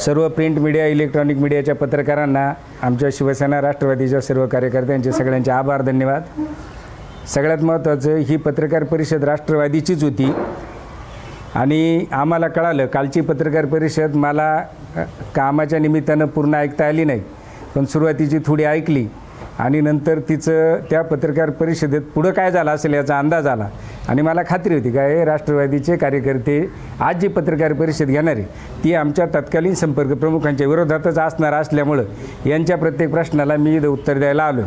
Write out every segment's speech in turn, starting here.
सर्व print media electronic मीडियाच्या पत्रकारांना आमच्या शिवसेना राष्ट्रवादीच्या सर्व कार्यकर्त्यांचे सगळ्यांचे आभार धन्यवाद. सगळ्यात महत्त्वाचं ही पत्रकार परिषद राष्ट्रवादीचीच होती. आणि आम्हाला कळालं कालची पत्रकार परिषद मला कामाच्या निमित्तानं पूर्ण ऐकता आली नाही. पण सुरुवातीची थोडी ऐकली. आणि नंतर तिचं त्या पत्रकार परिषदेत पुढं काय झालं असेल याचा अंदाज आला. आणि मला खात्री होती काय राष्ट्रवादीचे कार्यकर्ते आज जी पत्रकार परिषद घेणार आहे ती आमच्या तत्कालीन संपर्क प्रमुखांच्या विरोधातच असणार असल्यामुळं यांच्या प्रत्येक प्रश्नाला मी इथं उत्तर द्यायला आलो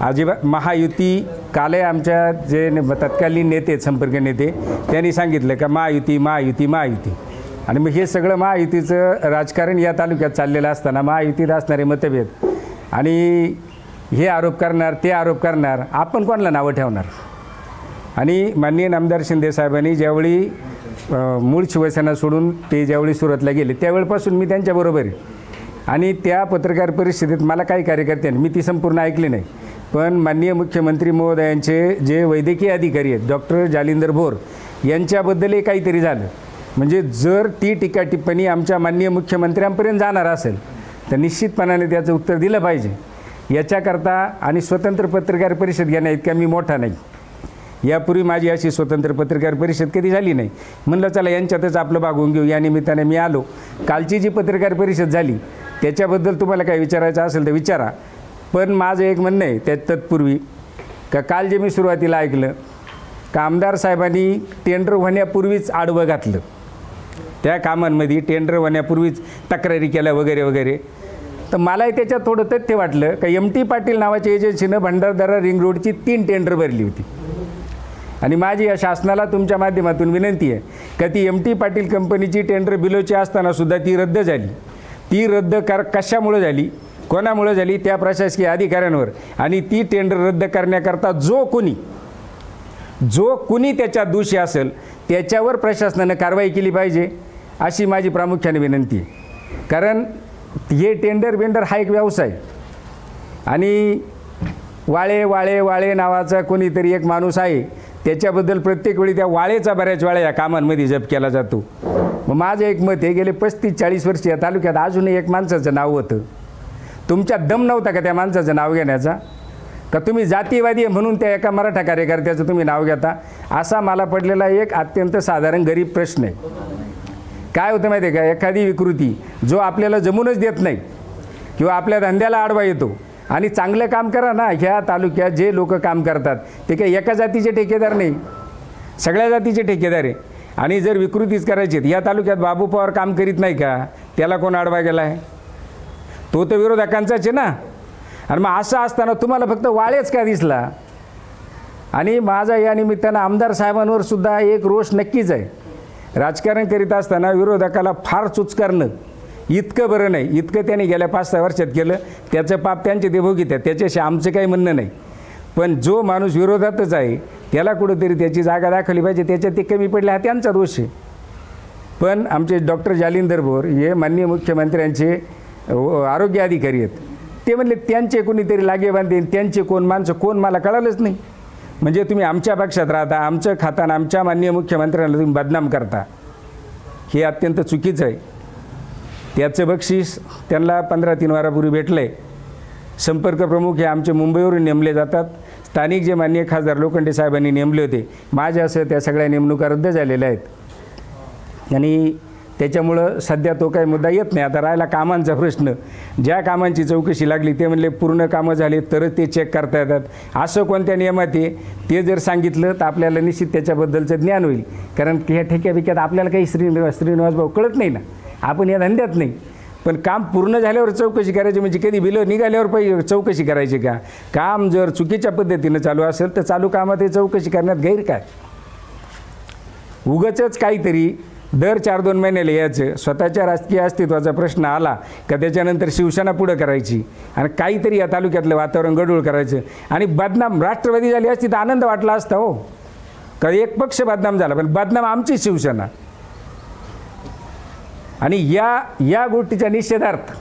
अजिबात महायुती कालही आमच्या जे न- तत्कालीन नेते संपर्क नेते त्यांनी सांगितलं का महायुती महायुती महायुती. आणि मग हे सगळं महायुतीचं राजकारण या तालुक्यात चाललेलं असताना महायुतीत असणारे मतभेद आणि हे आरोप करणार ते आरोप करणार आपण कोणाला नावं ठेवणार? आणि माननीय नामदार शिंदेसाहेबांनी ज्यावेळी मूळ शिवसेना सोडून ते ज्यावेळी सुरतला गेले त्यावेळेपासून मी त्यांच्याबरोबर आहे. आणि त्या पत्रकार परिषदेत मला काही कार्यकर्त्यांनी मी ती संपूर्ण ऐकली नाही. पण माननीय मुख्यमंत्री महोदयांचे जे वैद्यकीय अधिकारी आहेत डॉक्टर जालिंदर भोर यांच्याबद्दलही काहीतरी झालं. म्हणजे जर ती टीका टिप्पणी आमच्या माननीय मुख्यमंत्र्यांपर्यंत जाणार असेल तर निश्चितपणाने त्याचं उत्तर दिलं पाहिजे. याच्याकरता आणि स्वतंत्र पत्रकार परिषद घेण्या इतका मी मोठा नाही. यापूर्वी माझी अशी स्वतंत्र पत्रकार परिषद कधी झाली नाही. म्हणलं चला यांच्यातच आपलं भागवून घेऊ. या निमित्ताने मी आलो. कालची जी पत्रकार परिषद झाली त्याच्याबद्दल तुम्हाला काही विचारायचं असेल तर विचारा. पण माझं एक म्हणणं आहे त्या तत्पूर्वी का काल जे मी सुरुवातीला ऐकलं का आमदार साहेबांनी टेंडर होण्यापूर्वीच आडवं घातलं. त्या कामांमध्ये टेंडर होण्यापूर्वीच तक्रारी केल्या वगैरे वगैरे. तर मलाही त्याच्यात थोडं तथ्य वाटलं का एम टी पाटील नावाच्या एजन्सीनं भंडारदरा रिंग रोडची तीन टेंडर भरली होती. आणि माझी या शासनाला तुमच्या माध्यमातून विनंती आहे का ती एम टी पाटील कंपनीची टेंडर बिलोची असतानासुद्धा ती रद्द झाली. ती रद्द कर कशामुळं झाली? कोणामुळं झाली? त्या प्रशासकीय अधिकाऱ्यांवर. आणि ती टेंडर रद्द करण्याकरता जो कोणी जो कुणी त्याच्या दोषी असेल त्याच्यावर प्रशासनानं कारवाई केली पाहिजे अशी माझी प्रामुख्याने विनंती आहे. कारण हे टेंडर बेंडर हा एक व्यवसाय. आणि वाळे वाळे वाळे नावाचा कोणीतरी एक माणूस आहे त्याच्याबद्दल प्रत्येक वेळी त्या वाळेचा बऱ्याच वेळा या कामांमध्ये जप केला जातो. मग माझं एक मत आहे गेले पस्तीस चाळीस वर्ष या तालुक्यात अजूनही एक माणसाचं नाव होतं. तुमच्या दम नव्हता का त्या माणसाचं नाव घेण्याचा? का तुम्ही जातीवादी आहे म्हणून त्या एका मराठा कार्यकर्त्याचं तुम्ही नाव घेता? असा मला पडलेला एक अत्यंत साधारण गरीब प्रश्न आहे. काय होतं माहिती आहे का? एखादी विकृती जो आपल्याला जमूनच देत नाही किंवा आपल्या धंद्याला आडवा येतो आणि चांगलं काम करा ना ह्या तालुक्यात जे लोक काम करतात ते काही एका जातीचे ठेकेदार नाही. सगळ्या जातीचे ठेकेदार आहे. आणि जर विकृतीच करायची आहेत, या तालुक्यात बाबू पवार काम करीत नाही का? त्याला कोण आडवा गेला आहे तो तर विरोधकांचाच आहे ना. आणि मग असं असताना तुम्हाला फक्त वाळेच का दिसला? आणि माझा या निमित्तानं आमदार साहेबांवर सुद्धा एक रोष नक्कीच आहे. राजकारण करीत असताना विरोधकाला फार चुचकारणं. इतकं बरं नाही. इतकं त्यांनी गेल्या पाच सहा वर्षात केलं. त्याचं पाप त्यांचे देभोगीत आहे. त्याच्याशी आमचं काही म्हणणं नाही. पण जो माणूस विरोधातच आहे त्याला कुठंतरी त्याची जागा दाखवली पाहिजे. त्याच्यात ते कमी पडले हा त्यांचा दोष आहे. पण आमचे डॉक्टर जालिंदर बोर हे माननीय मुख्यमंत्र्यांचे आरोग्य अधिकारी आहेत. ते म्हणले त्यांचे कोणीतरी लागे बांधेन त्यांचे कोण माणसं कोण मला कळालंच नाही. म्हणजे तुम्ही आमच्या पक्षात राहता आमचं खाता आमच्या माननीय मुख्यमंत्र्यांना तुम्ही बदनाम करता. हे अत्यंत चुकीचं आहे. त्याचं बक्षीस त्यांना पंधरा तीन वारापूर्वी भेटलं आहे संपर्क प्रमुख हे आमचे मुंबईवरून नेमले जातात. स्थानिक जे माननीय खासदार लोखंडे साहेबांनी नेमले होते. माझ्या असं त्या सगळ्या नेमणुका रद्द झालेल्या आहेत. आणि त्याच्यामुळं सध्या तो काही मुद्दा येत नाही. आता राहिला कामांचा प्रश्न. ज्या कामांची चौकशी लागली ते म्हणले पूर्ण कामं झाली तरच ते चेक करता येतात. असं कोणत्या नियमात आहे? ते जर सांगितलं तर आपल्याला निश्चित त्याच्याबद्दलचं ज्ञान होईल. कारण ह्या ठेक्याबिक्यात आपल्याला काही श्रीनिवास श्रीनिवास भाऊ कळत नाही ना. आपण या धंद्यात नाही. पण काम पूर्ण झाल्यावर चौकशी करायची म्हणजे कधी बिलं निघाल्यावर पाहिजे चौकशी करायची का? काम जर चुकीच्या पद्धतीनं चालू असेल तर चालू कामात हे चौकशी करण्यात गैर काय उगचच काहीतरी दर चार दोन महिन्याला यायचं. स्वतःच्या राजकीय अस्तित्वाचा प्रश्न आला का त्याच्यानंतर शिवसेना पुढं करायची आणि काहीतरी या तालुक्यातलं वातावरण गडूळ करायचं. आणि बदनाम राष्ट्रवादी झाली असती तर आनंद वाटला असता हो. का एक पक्ष बदनाम झाला पण बदनाम आमची शिवसेना. आणि या या गोष्टीच्या निषेधार्थ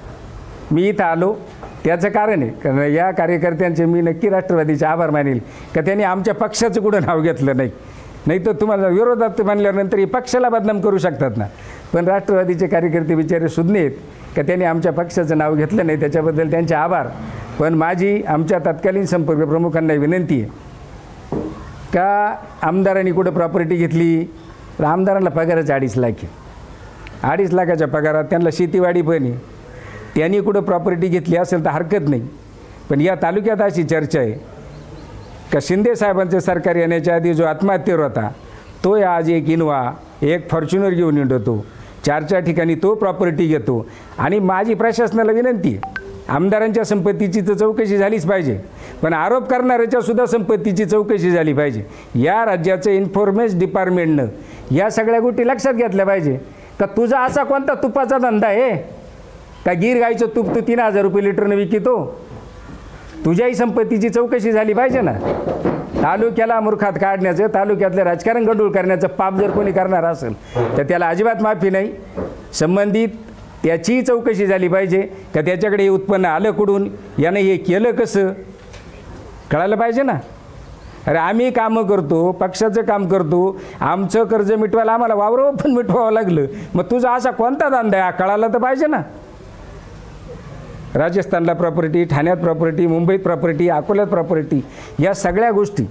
मी इथं आलो. त्याचं कारण आहे कारण या कार्यकर्त्यांचे मी नक्की राष्ट्रवादीचे आभार मानेल. का त्यांनी आमच्या पक्षाचं कुठं नाव घेतलं नाही. नाही तर तुम्हाला विरोधात मानल्यानंतर हे पक्षाला बदनाम करू शकतात ना. पण राष्ट्रवादीचे कार्यकर्ते बिचारे सुज्ञ आहेत का त्यांनी आमच्या पक्षाचं नाव घेतलं नाही त्याच्याबद्दल त्यांचे आभार. पण माझी आमच्या तत्कालीन संपर्क प्रमुखांना विनंती आहे का आमदारांनी कुठं प्रॉपर्टी घेतली तर आमदारांना पगारच अडीच लाख आहे. अडीच लाखाच्या पगारात त्यांना शेतीवाडी पण आहे. त्यांनी कुठं प्रॉपर्टी घेतली असेल तर हरकत नाही. पण या तालुक्यात अशी चर्चा आहे का शिंदे साहेबांचे सरकार येण्याच्या आधी जो आत्महत्येवर होता तो आज एक इनवा एक फॉर्च्युनर घेऊन येतो चार चार ठिकाणी तो प्रॉपर्टी घेतो. आणि माझी प्रशासनाला विनंती आमदारांच्या संपत्तीची तर चौकशी झालीच पाहिजे पण आरोप करणाऱ्याच्या सुद्धा संपत्तीची चौकशी झाली पाहिजे. या राज्याचं इन्फॉर्मेशन डिपार्टमेंटनं या सगळ्या गोष्टी लक्षात घेतल्या पाहिजे. का तुझा असा कोणता तुपाचा धंदा आहे? का गीर गाईचं तूप तू तीन हजार रुपये लिटरनं विकितो? तुझ्याही संपत्तीची चौकशी झाली पाहिजे ना. तालुक्याला मूर्खात काढण्याचं तालुक्यातलं राजकारण गंडूळ करण्याचं पाप जर कोणी करणार असेल तर त्याला अजिबात माफी नाही. संबंधित त्याचीही चौकशी झाली पाहिजे का त्याच्याकडे हे उत्पन्न आलं कुठून यानं हे केलं कसं? कळायला पाहिजे ना? अरे आम्ही कामं करतो पक्षाचं काम करतो आमचं कर्ज मिटवायला आम्हाला वावरं पण मिटवावं लागलं. मग तुझा असा कोणता धंदा आहे? कळाला तर पाहिजे ना? राजस्थानला प्रॉपर्टी ठाण्यात प्रॉपर्टी मुंबईत प्रॉपर्टी अकोल्यात प्रॉपर्टी या सगळ्या गोष्टी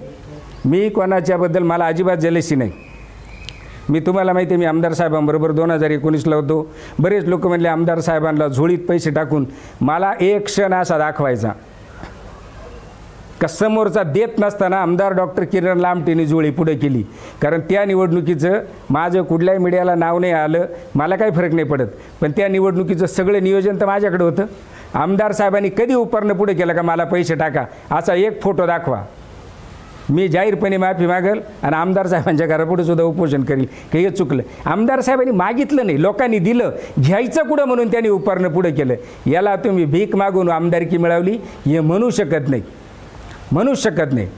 मी कोणाच्याबद्दल मला अजिबात जलेसी नाही. मी तुम्हाला माहिती आहे मी आमदार साहेबांबरोबर दोन हजार एकोणीसला होतो. बरेच लोक म्हणले आमदार साहेबांना झोळीत पैसे टाकून मला एक क्षण असा दाखवायचा. का समोरचा देत नसताना आमदार डॉक्टर किरण लामटेने जुळी पुढे केली. कारण त्या निवडणुकीचं माझं कुठल्याही मीडियाला नाव नाही आलं मला काही फरक नाही पडत. पण त्या निवडणुकीचं सगळं नियोजन तर माझ्याकडे होतं. आमदार साहेबांनी कधी उपरणं पुढे केलं का मला पैसे टाका असा एक फोटो दाखवा. मी जाहीरपणे माफी मागेल आणि आमदार साहेबांच्या घरापुढे सुद्धा उपोषण करील की हे चुकलं. आमदार साहेबांनी मागितलं नाही लोकांनी दिलं. घ्यायचं कुठं म्हणून त्यांनी उपरणं पुढे केलं? याला तुम्ही भीक मागून आमदारकी मिळवली हे म्हणू शकत नाही. म्हणूच शकत नाही.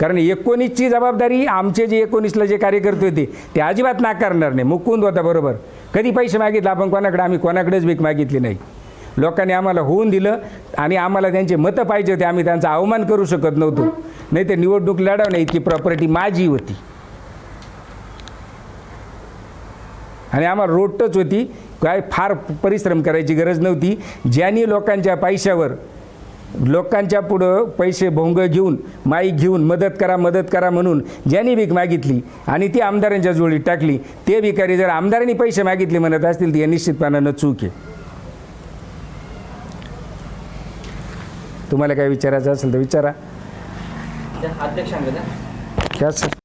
कारण एकोणीसची जबाबदारी आमचे जे एकोणीसला जे कार्यकर्ते होते ते अजिबात नाकारणार नाही. मुकुंद होता बरोबर. कधी पैसे मागितले आपण कोणाकडे आम्ही कोणाकडेच भीक मागितली नाही. लोकांनी आम्हाला होऊन दिलं आणि आम्हाला त्यांचे मतं पाहिजे होते. आम्ही त्यांचा अवमान करू शकत नव्हतो. नाही ते निवडणूक लढवणे इतकी प्रॉपर्टी माझी होती. आणि आम्हाला रोटच होती. काय फार परिश्रम करायची गरज नव्हती. ज्यांनी लोकांच्या पैशावर लोकांच्या पुढं पैसे भोंग घेऊन माईक घेऊन मदत करा मदत करा म्हणून ज्यांनी भीक मागितली आणि ती आमदारांच्या जोडीत टाकली ते भिकारी जर आमदारांनी पैसे मागितले म्हणत असतील तर हे निश्चितपणानं चूक आहे. तुम्हाला काय विचारायचं असेल तर विचारा. अध्यक्षांकडे क्या सर?